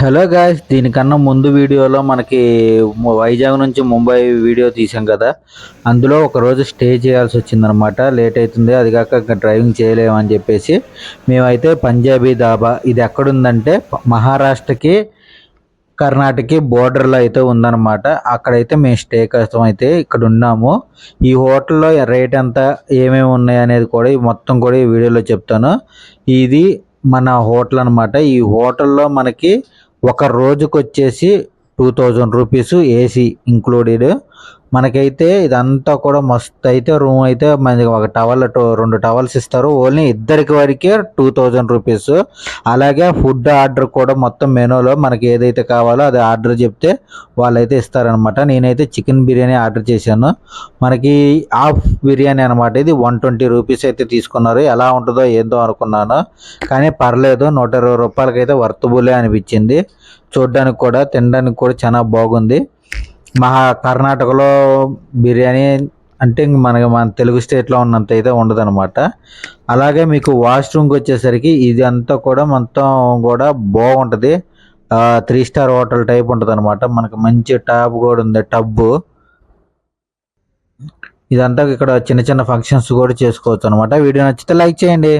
Hello guys దీనికన్నా ముందు వీడియోలో మనకి వైజాగ్ నుంచి ముంబై వీడియో తీసాం కదా. అందులో ఒక రోజు స్టే చేయాల్సి వచ్చిందనమాట లేట్ అవుతుంది అది కాక డ్రైవింగ్ చేయలేమని చెప్పేసి. మేమైతే పంజాబీ దాబా ఇది ఎక్కడుందంటే మహారాష్ట్రకి కర్ణాటకకి బోర్డర్లో అయితే ఉందన్నమాట. అక్కడైతే మేము స్టే కోసం అయితే ఇక్కడ ఉన్నాము. ఈ హోటల్లో రేట్ ఎంత ఏమేమి ఉన్నాయి అనేది కూడా మొత్తం కూడా ఈ వీడియోలో చెప్తాను. ఇది మన హోటల్ అనమాట ఈ హోటల్లో మనకి ఒక రోజుకు వచ్చేసి two thousand rupees AC included మనకైతే ఇదంతా కూడా మస్తు అయితే రూమ్ అయితే మనకి ఒక టవల్ రెండు టవల్స్ ఇస్తారు. ఓన్లీ ఇద్దరికి వరకే టూ థౌజండ్ రూపీస్ అలాగే ఫుడ్ ఆర్డర్ కూడా మొత్తం మెనూలో మనకి ఏదైతే కావాలో అది ఆర్డర్ చెప్తే వాళ్ళైతే ఇస్తారనమాట నేనైతే చికెన్ బిర్యానీ ఆర్డర్ చేశాను. మనకి హాఫ్ బిర్యానీ అనమాట ఇది. వన్ ట్వంటీ రూపీస్ అయితే తీసుకున్నారు. ఎలా ఉంటుందో ఏందో అనుకున్నాను. కానీ పర్లేదు నూట ఇరవై రూపాయలకైతే వర్తబులే అనిపించింది. చూడడానికి కూడా తినడానికి కూడా చాలా బాగుంది. మహా కర్ణాటకలో బిర్యానీ అంటే ఇంక మనకి మన తెలుగు స్టేట్లో ఉన్నంత అయితే ఉండదనమాట అలాగే మీకు వాష్రూమ్కి వచ్చేసరికి ఇది అంతా కూడా మొత్తం కూడా బాగుంటుంది. త్రీ స్టార్ హోటల్ టైప్ ఉంటుంది అనమాట మనకి మంచి టాప్ కూడా ఉంది టబ్బు. ఇదంతా ఇక్కడ చిన్న చిన్న ఫంక్షన్స్ కూడా చేసుకోవచ్చు అనమాట వీడియో నచ్చితే లైక్ చేయండి.